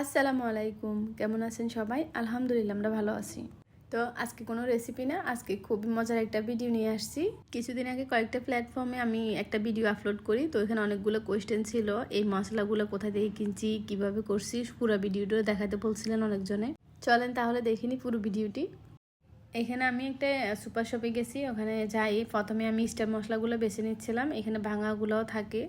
আসসালামু আলাইকুম। কেমন আছেন সবাই? আলহামদুলিল্লাহ, আমরা ভালো আছি। তো আজকে কোনো রেসিপি না, আজকে খুবই মজার একটা ভিডিও নিয়ে আসছি। কিছুদিন আগে কয়েকটা প্ল্যাটফর্মে আমি একটা ভিডিও আপলোড করি, তো এখানে অনেকগুলো কোয়েশ্চেন ছিল। এই মশলাগুলো কোথা থেকে কিনছি, কীভাবে করছি, পুরো ভিডিওটা দেখাতে বলছিলেন অনেকজনে। চলেন তাহলে দেখিনি পুরো ভিডিওটি এখানে আমি একটা সুপার শপে গেছি, ওখানে যাই, প্রথমে আমি স্টার মশলাগুলো বেছে নিচ্ছিলাম। এখানে ভাঙাগুলোও থাকে।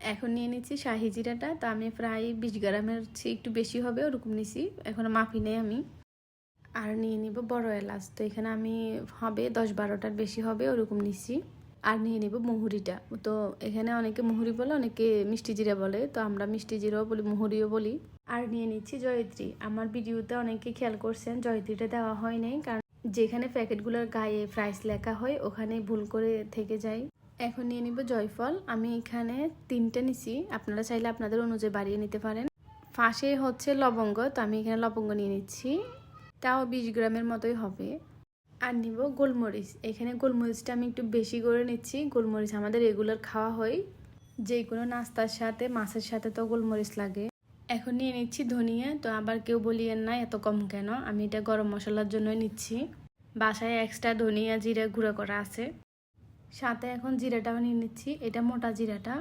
এখন নিয়ে নিচ্ছি শাহি জিরাটা। তো আমি প্রায় বিশ গ্রামের চেয়ে একটু বেশি হবে ওরকম নিছি। এখন মাপি নেই আমি। আর নিয়ে নিব বড় এলাচ। তো এখানে আমি হবে দশ বারোটার বেশি হবে ওরকম নিছি। আর নিয়ে নিব মুহুরিটা। তো এখানে অনেকে মুহুরি বলে, অনেকে মিষ্টি জিরা বলে। তো আমরা মিষ্টি জিরাও বলি, মুহুরিও বলি। আর নিয়ে নিচ্ছি জয়ত্রী। আমার ভিডিওতে অনেকে খেয়াল করছেন, জয়ত্রীটা দেওয়া হয় নাই। কারণ যেখানে প্যাকেটগুলোর গায়ে প্রাইস লেখা হয় ওখানে ভুল করে থেকে যায়। এখন নিয়ে নিব জয়ফল। আমি এখানে তিনটে নিছি। আপনারা চাইলে আপনাদের অনুযায়ী বাড়িয়ে নিতে পারেন। ফাঁসে হচ্ছে লবঙ্গ, তো আমি এখানে লবঙ্গ নিয়ে নিচ্ছি। তাও বিশ গ্রামের মতোই হবে। আর নিব গোলমরিচ। এখানে গোলমরিচটা আমি একটু বেশি করে নিচ্ছি। গোলমরিচ আমাদের রেগুলার খাওয়া হয়। যে কোনো নাস্তার সাথে, মাছের সাথে তো গোলমরিচ লাগে। এখন নিয়ে নিচ্ছি ধনিয়া, তো আবার কেউ বলিয়েন না, এত কম কেন? আমি এটা গরম মশলার জন্যই নিচ্ছি। বাসায় এক্সট্রা ধনিয়া, জিরা গুঁড়ো করা আছে। সাথে এখন জিরাটাও নিয়ে নিচ্ছি। এটা মোটা জিরাটা।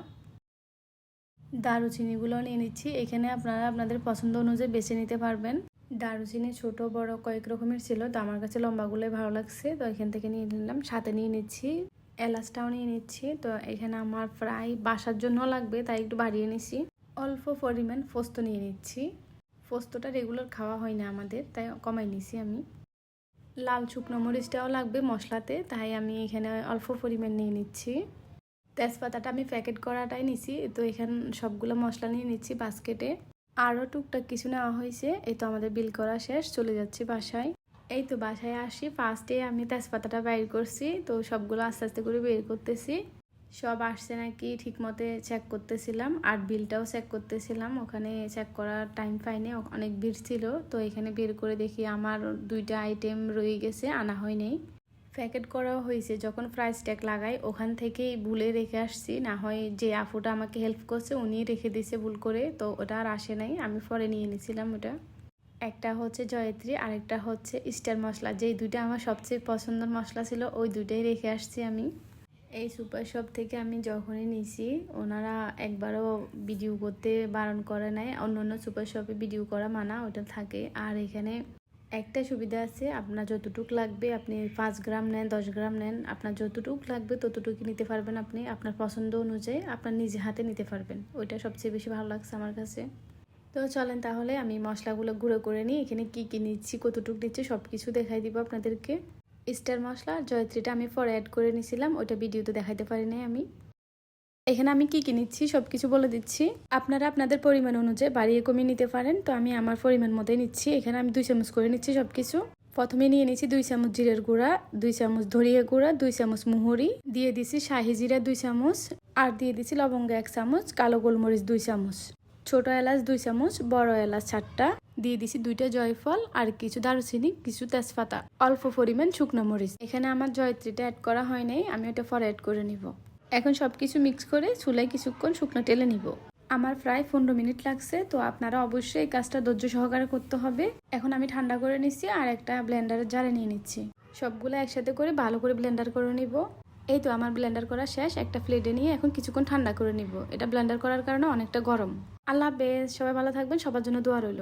দারুচিনিগুলো নিয়ে নিচ্ছি। এখানে আপনারা আপনাদের পছন্দ অনুযায়ী বেছে নিতে পারবেন। দারুচিনি ছোট, বড়, কয়েক রকমের ছিল, তো আমার কাছে লম্বাগুলোই ভালো লাগছে, তো এখান থেকে নিয়ে নিলাম। সাথে নিয়ে নিচ্ছি এলাচটাও নিয়ে নিচ্ছি, তো এখানে আমার প্রায় বাসার জন্য লাগবে, তাই একটু বাড়িয়ে নিচ্ছি অল্প পরিমাণ পোস্ত নিয়ে নিচ্ছি। পোস্তটা রেগুলার খাওয়া হয় না আমাদের, তাই কমাই নিছি আমি। লাল শুকনো মরিচটাও লাগবে মশলাতে, তাই আমি এখানে অল্প পরিমাণ নিয়ে নিচ্ছি। তেজপাতাটা আমি প্যাকেট করাটাই নিছি, তো এখানে সবগুলো মশলা নিয়ে নিচ্ছি বাস্কেটে। আরও টুকটাক কিছু নেওয়া হয়েছে, এই তো আমাদের বিল করা শেষ, চলে যাচ্ছি বাসায়। এই তো বাসায় আসি ফার্স্টে আমি তেজপাতাটা বাইর করছি, তো সবগুলো আস্তে আস্তে করে বের করতেছি। সব আসছে নাকি ঠিক মতে চেক করতেছিলাম, আর বিলটাও চেক করতেছিলাম। ওখানে চেক করার টাইম পাইনি অনেক ভিড় ছিল। তো এখানে বের করে দেখি আমার দুইটা আইটেম রয়ে গেছে, আনা হয়নি প্যাকেট করা হয়েছে। যখন প্রাইস ট্যাগ লাগাই, ওখান থেকেই ভুলে রেখে আসছি। না হয় যে আফুটা আমাকে হেল্প করছে উনি রেখে দিয়েছে ভুল করে। তো ওটা আর আসে নাই। আমি পরে নিয়ে নিয়েছিলাম ওটা। একটা হচ্ছে জয়ত্রী, আরেকটা হচ্ছে স্টার মশলা। যেই দুইটা আমার সবচেয়ে পছন্দের মশলা ছিল, ওই দুইটাই রেখে আসছি আমি। এই সুপার শপ থেকে আমি যখনই নিছি, ওনারা একবারও ভিডিও করতে বারণ করে নাই। অন্য অন্য সুপার শপে ভিডিও করা মানা ওটা থাকে। আর এখানে একটা সুবিধা আছে, আপনার যতটুক লাগবে আপনি পাঁচ গ্রাম নেন, দশ গ্রাম নেন, আপনার যতটুক লাগবে ততটুকু নিতে পারবেন আপনি। আপনার পছন্দ অনুযায়ী আপনার নিজে হাতে নিতে পারবেন। ওইটা সবচেয়ে বেশি ভালো লাগছে আমার কাছে। তো চলেন তাহলে আমি মশলাগুলো গুঁড়ো করে নিই। এখানে কি কি নিচ্ছি, কতটুক নিচ্ছি সব কিছু দেখাই দিব আপনাদেরকে। স্টার মশলা জয়ত্রীটা আমি পরে অ্যাড করে নিয়েছিলাম ওইটা ভিডিওতে দেখাইতে পারি নাই আমি। এখানে আমি কি কি নিচ্ছি সব কিছু বলে দিচ্ছি। আপনারা আপনাদের পরিমাণ অনুযায়ী বাড়িয়ে কমিয়ে নিতে পারেন, তো আমি আমার পরিমাণ মতোই নিচ্ছি। এখানে আমি দুই চামচ করে নিচ্ছি সব কিছু প্রথমে নিয়ে নিচ্ছি দুই চামচ জিরের গুঁড়া, দুই চামচ ধরিয়া গুঁড়া, দুই চামচ মুহুরি। দিয়ে দিছি শাহি জিরা দুই চামচ, আর দিয়ে দিছি লবঙ্গ এক চামচ, কালো গোলমরিচ দুই চামচ। ছোট এলাচ দুই চামচ, বড় এলাচ চারটা। দিয়ে দিছি দুইটা জয়ফল আর কিছু দারুচিনি, কিছু তেজপাতা। অল্প পরিমাণ শুকনো মরিচ। এখানে আমার জয়ত্রীটা অ্যাড করা হয় নাই, আমি ওটা পরে অ্যাড করে নিব। এখন সব কিছু মিক্স করে চুলায় কিছুক্ষণ শুকনো তেলে নিব। আমার প্রায় পনেরো মিনিট লাগছে, তো আপনারা অবশ্যই এই কাজটা ধৈর্য সহকারে করতে হবে। এখন আমি ঠান্ডা করে নিচ্ছি আর একটা ব্লেন্ডারের জারে নিয়ে নিচ্ছি। সবগুলো একসাথে করে ভালো করে ব্লেন্ডার করে নিব। এই তো আমার ব্লেন্ডার করা শেষ, একটা প্লেটে নিয়ে এখন কিছুক্ষণ ঠান্ডা করে নিব। এটা ব্লেন্ডার করার কারণে অনেকটা গরম। আল্লাহ বেশ সবাই ভালো থাকবেন, সবার জন্য দোয়া রইল।